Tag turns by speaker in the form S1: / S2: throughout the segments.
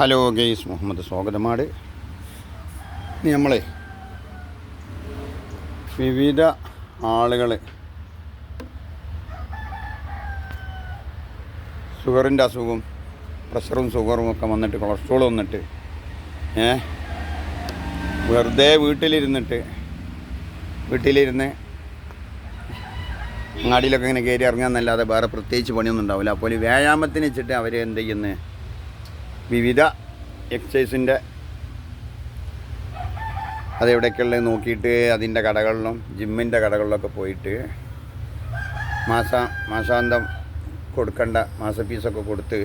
S1: Hello guys Muhammad Swagathamad ഇനി നമ്മളെ വിവിധ ആളുകൾ ഷുഗറിന്റെ അസുഖം പ്രഷറും ഷുഗറും ഒക്കെ വന്നിട്ട് കൊളസ്ട്രോൾ വന്നിട്ട് ഏ വെറുതെ വീട്ടിലിരുന്നിട്ട് വീട്ടിലിരുന്ന് അങ്ങാടിയിലൊക്കെ ഇങ്ങനെ കയറി ഇറങ്ങാന്നല്ലാതെ വേറെ പ്രത്യേകിച്ച് പണിയൊന്നും ഉണ്ടാവില്ല. അപ്പോൾ വ്യായാമത്തിന് വെച്ചിട്ട് അവർ എന്ത് ചെയ്യുന്നത് വിവിധ എക്സൈസിന്റെ അതെവിടേക്കുള്ളത് നോക്കിയിട്ട് അതിന്റെ കടകളിലും ജിമ്മിന്റെ കടകളിലൊക്കെ പോയിട്ട് മാസ മാസാന്തം കൊടുക്കേണ്ട മാസ ഫീസൊക്കെ കൊടുത്ത്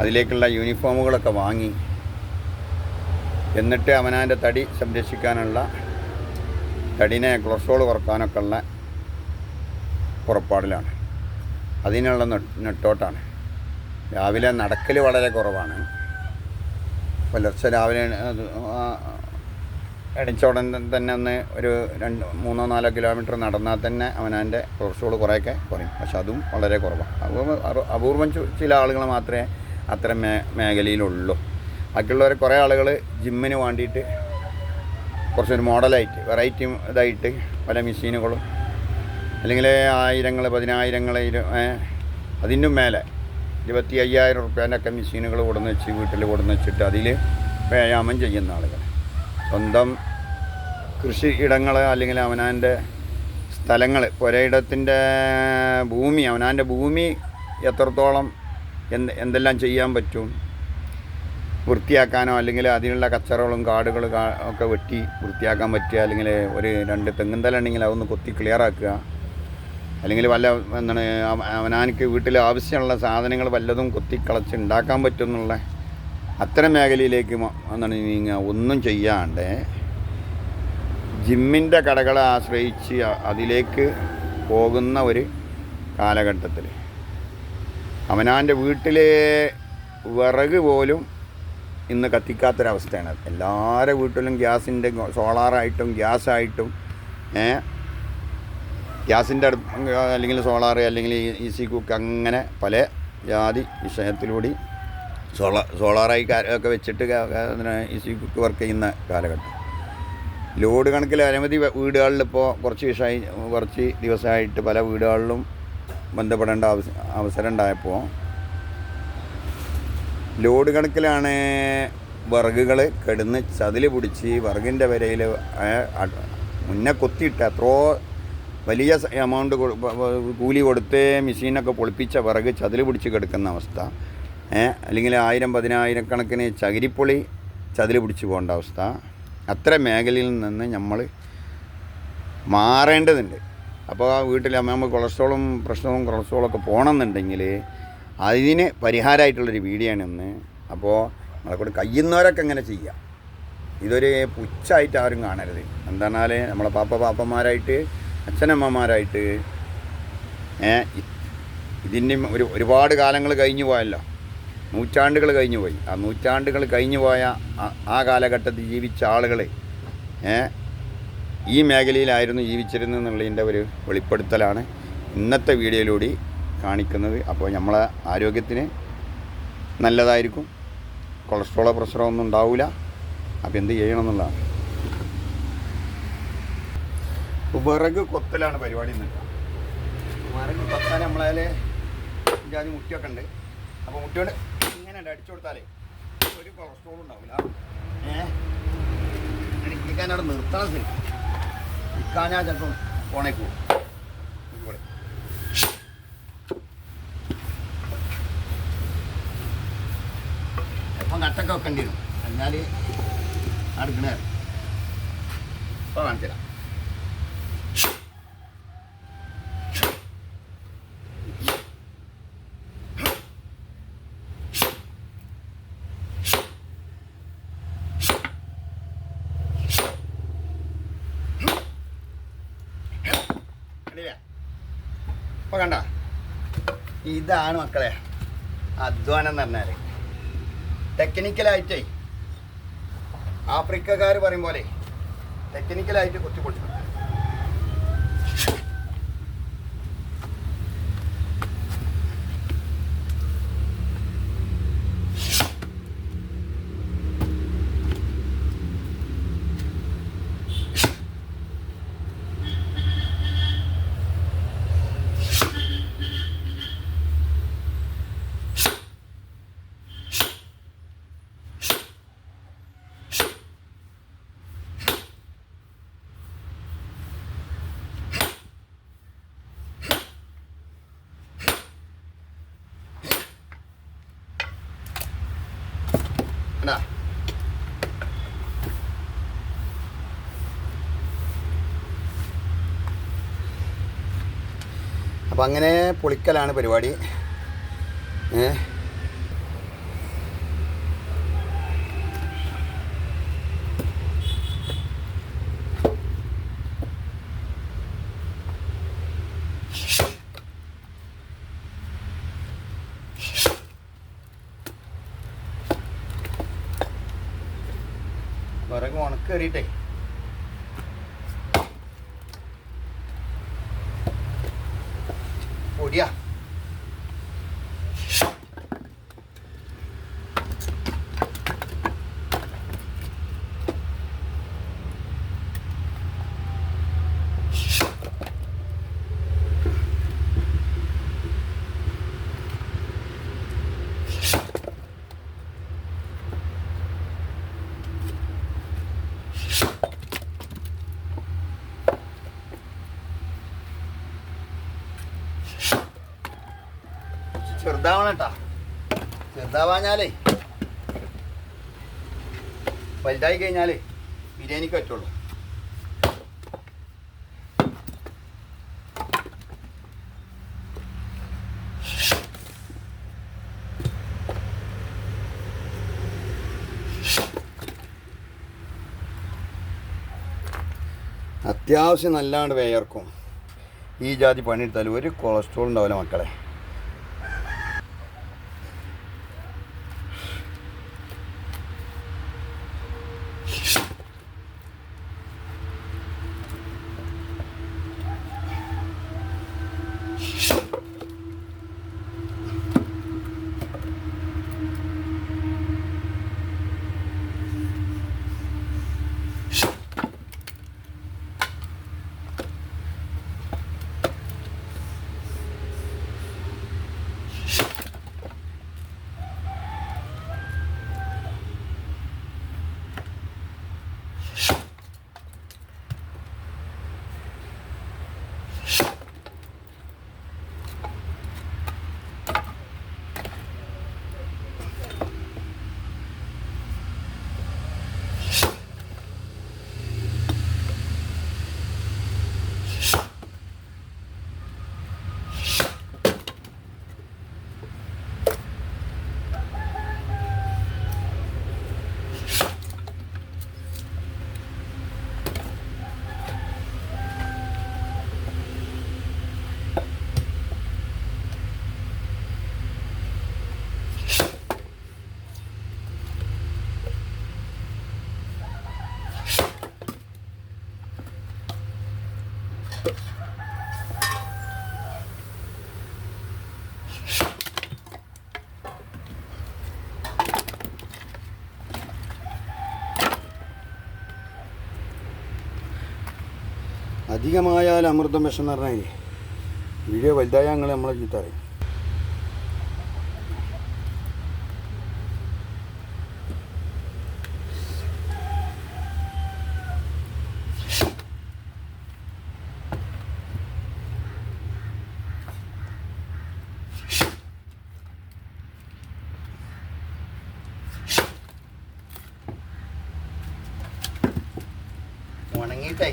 S1: അതിലേക്കുള്ള യൂണിഫോമുകളൊക്കെ വാങ്ങി എന്നിട്ട് അവനാന്റെ തടി സംരക്ഷിക്കാനുള്ള തടിനെ കൊളസ്ട്രോൾ കുറക്കാനൊക്കെ ഉള്ള പുറപ്പാടിലാണ്. അതിനുള്ള നെട്ടോട്ടാണ്. രാവിലെ നടക്കൽ വളരെ കുറവാണ്. പുലർച്ചെ രാവിലെ ഇടച്ചോടൻ തന്നെ ഒന്ന് ഒരു രണ്ട് മൂന്നോ നാലോ കിലോമീറ്റർ നടന്നാൽ തന്നെ അവനവന്റെ കൊളസ്ട്രോൾ കുറേയൊക്കെ കുറയും. പക്ഷെ അതും വളരെ കുറവാണ് അപൂർവം അപൂർവം ചില ആളുകൾ മാത്രമേ അത്തരം മേ മേഖലയിലുള്ളൂ. ബാക്കിയുള്ളവർ കുറേ ആളുകൾ ജിമ്മിന് വേണ്ടിയിട്ട് കുറച്ചൊരു മോഡലായിട്ട് വെറൈറ്റി ഇതായിട്ട് പല മെഷീനുകളും അല്ലെങ്കിൽ ആയിരങ്ങൾ പതിനായിരങ്ങൾ ഇരു- അതിനും മേലെ ഇരുപത്തി അയ്യായിരം റുപ്യേന്റെ ഒക്കെ മെഷീനുകൾ കൊടുന്ന് വെച്ച് വീട്ടിൽ കൊടുന്ന് വെച്ചിട്ട് അതിൽ വ്യായാമം ചെയ്യുന്ന ആളുകൾ. സ്വന്തം കൃഷി ഇടങ്ങൾ അല്ലെങ്കിൽ അവനാന്റെ സ്ഥലങ്ങൾ പുരയിടത്തിന്റെ ഭൂമി അവനാന്റെ ഭൂമി എത്രത്തോളം എന്ത് എന്തെല്ലാം ചെയ്യാൻ പറ്റും വൃത്തിയാക്കാനോ അല്ലെങ്കിൽ അതിനുള്ള കച്ചറകളും കാടുകൾ ഒക്കെ വെട്ടി വൃത്തിയാക്കാൻ പറ്റുക അല്ലെങ്കിൽ ഒരു രണ്ട് തെങ്ങുന്തലുണ്ടെങ്കിൽ അതൊന്ന് കൊത്തി ക്ലിയർ ആക്കുക. അല്ലെങ്കിൽ വല്ല എന്താണ് അവനാനിക്ക് വീട്ടിൽ ആവശ്യമുള്ള സാധനങ്ങൾ വല്ലതും കൊത്തിക്കളച്ച് ഉണ്ടാക്കാൻ പറ്റും എന്നുള്ള അത്തരം മേഖലയിലേക്ക് എന്താണ് നീങ്ങുക ഒന്നും ചെയ്യാണ്ട് ജിമ്മിന്റെ കടകളെ ആശ്രയിച്ച് അതിലേക്ക് പോകുന്ന ഒരു കാലഘട്ടത്തിൽ അവനാന്റെ വീട്ടിലെ വിറക് പോലും ഇന്ന് കത്തിക്കാത്തൊരവസ്ഥയാണ്. എല്ലാവരുടെ വീട്ടിലും ഗ്യാസിന്റെ സോളാറായിട്ടും ഗ്യാസായിട്ടും ഏ ഗ്യാസിന്റെ അടുപ്പ് അല്ലെങ്കിൽ സോളാർ അല്ലെങ്കിൽ ഇ സി കുക്ക് അങ്ങനെ പല ജാതി വിഷയത്തിലൂടെ സോളാർ സോളാറായി ഒക്കെ വെച്ചിട്ട് ഇ സി കുക്ക് വർക്ക് ചെയ്യുന്ന കാലഘട്ടം. ലോഡ് കണക്കിൽ അനവധി വീടുകളിലിപ്പോൾ കുറച്ച് വിഷയമായി കുറച്ച് ദിവസമായിട്ട് പല വീടുകളിലും ബന്ധപ്പെടേണ്ട അവസ അവസരം ഉണ്ടായപ്പോൾ ലോഡ് കണക്കിലാണ് വിറകുകൾ കെടുന്ന് ചതിൽ പിടിച്ച് വിറകിന്റെ വരയിൽ മുന്നേ കൊത്തിയിട്ട് എത്രയോ വലിയ എമൗണ്ട് കൂലി കൊടുത്ത് മെഷീനൊക്കെ പൊളിപ്പിച്ച വിറക് ചതിൽ പിടിച്ച് കിടക്കുന്ന അവസ്ഥ. അല്ലെങ്കിൽ ആയിരം പതിനായിരം കണക്കിന് ചകിരിപ്പൊളി ചതിൽ പിടിച്ച് പോകേണ്ട അവസ്ഥ. അത്ര മേഖലയിൽ നിന്ന് നമ്മൾ മാറേണ്ടതുണ്ട്. അപ്പോൾ ആ വീട്ടിൽ അമ്മ കൊളസ്ട്രോളും പ്രശ്നവും കൊളസ്ട്രോളൊക്കെ പോകണമെന്നുണ്ടെങ്കിൽ അതിന് പരിഹാരമായിട്ടുള്ളൊരു വീഡിയോ ആണ് ഇന്ന്. അപ്പോൾ നമ്മളെ കൂടെ കഴിയുന്നവരൊക്കെ എങ്ങനെ ചെയ്യാം ഇതൊരു പുച്ഛായിട്ട് ആരും കാണരുത്. എന്താണെന്നാൽ നമ്മളെ പാപ്പ പാപ്പന്മാരായിട്ട് അച്ഛനമ്മമാരായിട്ട് ഇതിന്റെ ഒരു ഒരുപാട് കാലങ്ങൾ കഴിഞ്ഞു പോയല്ലോ. നൂറ്റാണ്ടുകൾ കഴിഞ്ഞു പോയി. ആ നൂറ്റാണ്ടുകൾ കഴിഞ്ഞു പോയ ആ- കാലഘട്ടത്തിൽ ജീവിച്ച ആളുകൾ ഈ മേഖലയിലായിരുന്നു ജീവിച്ചിരുന്നത് എന്നുള്ളതിന്റെ ഒരു വെളിപ്പെടുത്തലാണ് ഇന്നത്തെ വീഡിയോയിലൂടെ കാണിക്കുന്നത്. അപ്പോൾ നമ്മളെ ആരോഗ്യത്തിന് നല്ലതായിരിക്കും. കൊളസ്ട്രോളോ പ്രഷറോ ഒന്നും ഉണ്ടാവില്ല. അപ്പോൾ എന്ത് ചെയ്യണം എന്നുള്ളതാണ്. വിറക് കൊത്തലാണ് പരിപാടി ഇന്ന്. വിറക് കൊത്താൻ നമ്മളതിൽ ജാതി മുട്ടിയൊക്കെ ഉണ്ട്. അപ്പോൾ മുട്ടിയോട് ഇങ്ങനെ ഉണ്ട് അടിച്ചു കൊടുത്താലേ ഒരു കൊളസ്ട്രോൾ ഉണ്ടാവില്ല ഏഹ് ഇടിക്കാൻ അവിടെ നിർത്തണം ശരി ഞാൻ ചിലപ്പം ഫോണേ പോകും. ഇപ്പം കട്ടൊക്കെ വെക്കേണ്ടി വരും. എന്നാൽ അടുക്കണേ ഇപ്പോൾ കാണിച്ചു തരാം കണ്ടില്ലേ കണ്ട? ഇതാണ് മക്കളെ. അധ്വാനം എന്ന് പറഞ്ഞാൽ ടെക്നിക്കലായിട്ടേ ആഫ്രിക്കക്കാർ പറയും പോലെ ടെക്നിക്കലായിട്ട് കുത്തിപ്പൊളിച്ചു കണ്ടാ അപ്പം അങ്ങനെ പൊളിക്കലാണ് പരിപാടി. ഏ? ഉണക്കേറിയിട്ടേ പൊടിയാ. ചെറുതാവണം കേട്ടാ ചെറുതാവാഞ്ഞാലേ. വലുതായി കഴിഞ്ഞാലേ ബിരിയാണിക്ക് പറ്റുള്ളൂ. അത്യാവശ്യം നല്ലാണ്ട് വേയർക്കും. ഈ ജാതി പണിയെടുത്താൽ ഒരു കൊളസ്ട്രോൾ ഉണ്ടാവില്ല മക്കളെ. അധികമായാൽ അമൃതം വിഷം എന്ന് പറഞ്ഞാൽ വീഡിയോ വലുതായ ഞങ്ങൾ നമ്മളെ ചീത്ത ഉണങ്ങിയിട്ടേ.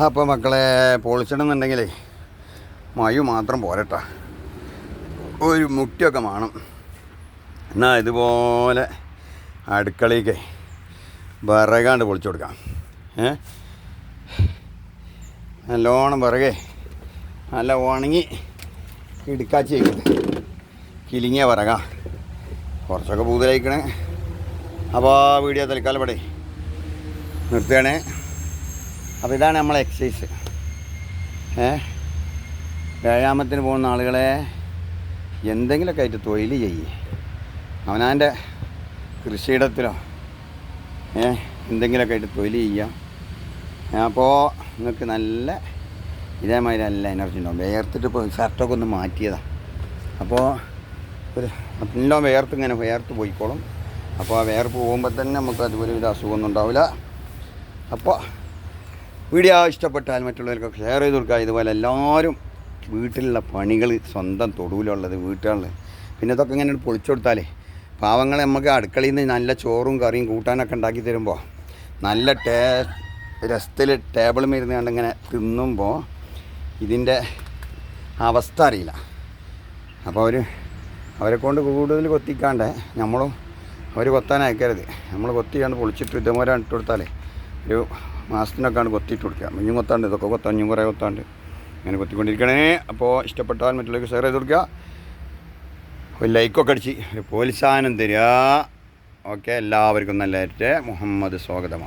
S1: അപ്പോൾ മക്കളെ പൊളിച്ചിടുന്നുണ്ടെങ്കിലേ മയു മാത്രം പോരട്ട. ഒരു മുട്ടിയൊക്കെ വേണം എന്നാൽ ഇതുപോലെ അടുക്കളയ്ക്ക് വിറകാണ്ട് പൊളിച്ചു കൊടുക്കാം. ഏ? നല്ലോണം വിറകെ. നല്ല ഉണങ്ങി ഇടുക്കാച്ചി കിലിങ്ങിയ വിറകാ. കുറച്ചൊക്കെ പൂതലയിക്കണേ. അപ്പോൾ വീഡിയോ തൽക്കാലം ഇവിടെ നിർത്തുകയാണേ. അപ്പോൾ ഇതാണ് നമ്മളെ എക്സസൈസ് ഏ? വ്യായാമത്തിന് പോകുന്ന ആളുകളെ എന്തെങ്കിലുമൊക്കെ ആയിട്ട് തൊഴിൽ ചെയ്യേ. അവനാന്റെ കൃഷിയിടത്തിലോ ഏ? എന്തെങ്കിലുമൊക്കെ ആയിട്ട് തൊഴിൽ ചെയ്യാം. അപ്പോൾ നിങ്ങൾക്ക് നല്ല ഇതേമാതിരി നല്ല എനർജി ഉണ്ടാവും. വേർത്തിട്ട് ഇപ്പോൾ ഷർട്ടൊക്കെ ഒന്ന് മാറ്റിയതാണ് അപ്പോൾ ഒരു എല്ലാം വേർത്ത് ഇങ്ങനെ വേർത്ത് പോയിക്കോളും. അപ്പോൾ ആ വേർപ്പ് പോകുമ്പോൾ തന്നെ നമുക്ക് അതുപോലെ ഒരു അസുഖമൊന്നും ഉണ്ടാവില്ല. അപ്പോൾ വീഡിയോ ഇഷ്ടപ്പെട്ടാൽ മറ്റുള്ളവർക്ക് ഷെയർ ചെയ്ത് കൊടുക്കുക. ഇതുപോലെ എല്ലാവരും വീട്ടിലുള്ള പണികൾ സ്വന്തം തൊടുവിലുള്ളത് വീട്ടുകളിൽ പിന്നെ ഇതൊക്കെ ഇങ്ങനെ പൊളിച്ചു കൊടുത്താലേ പാവങ്ങളെ നമുക്ക് അടുക്കളയിൽ നിന്ന് നല്ല ചോറും കറിയും കൂട്ടാനൊക്കെ ഉണ്ടാക്കി തരുമ്പോൾ നല്ല ടേ രസത്തിൽ ടേബിൾ ഇരുന്ന് കണ്ട് ഇങ്ങനെ തിന്നുമ്പോൾ ഇതിന്റെ അവസ്ഥ അറിയില്ല. അപ്പോൾ അവർ അവരെ കൊണ്ട് കൂടുതൽ കൊത്തിക്കാണ്ട് നമ്മളും അവർ കൊത്താൻ അയക്കരുത് നമ്മൾ കൊത്തിക്കാണ്ട് പൊളിച്ചിട്ട് ഇതുപോലെ ഇട്ട് കൊടുത്താലേ ഒരു മാസത്തിനൊക്കെയാണ് കൊത്തിയിട്ട് കൊടുക്കുക. മഞ്ഞും കൊത്താണ്ട് ഇതൊക്കെ കൊത്താൻ ഇഞ്ഞും കുറേ കൊത്താണ്ട്. ഇങ്ങനെ കൊത്തിക്കൊണ്ടിരിക്കണേ. അപ്പോൾ ഇഷ്ടപ്പെട്ടാൽ മറ്റുള്ളവർക്ക് ഷെയർ ചെയ്ത് കൊടുക്കുക. ഒരു ലൈക്കൊക്കെ അടിച്ച് ഒരു പോലിസാനം തരിക. ഓക്കെ എല്ലാവർക്കും നല്ലതായിട്ട് മുഹമ്മദ് സ്വാഗതമാണ്.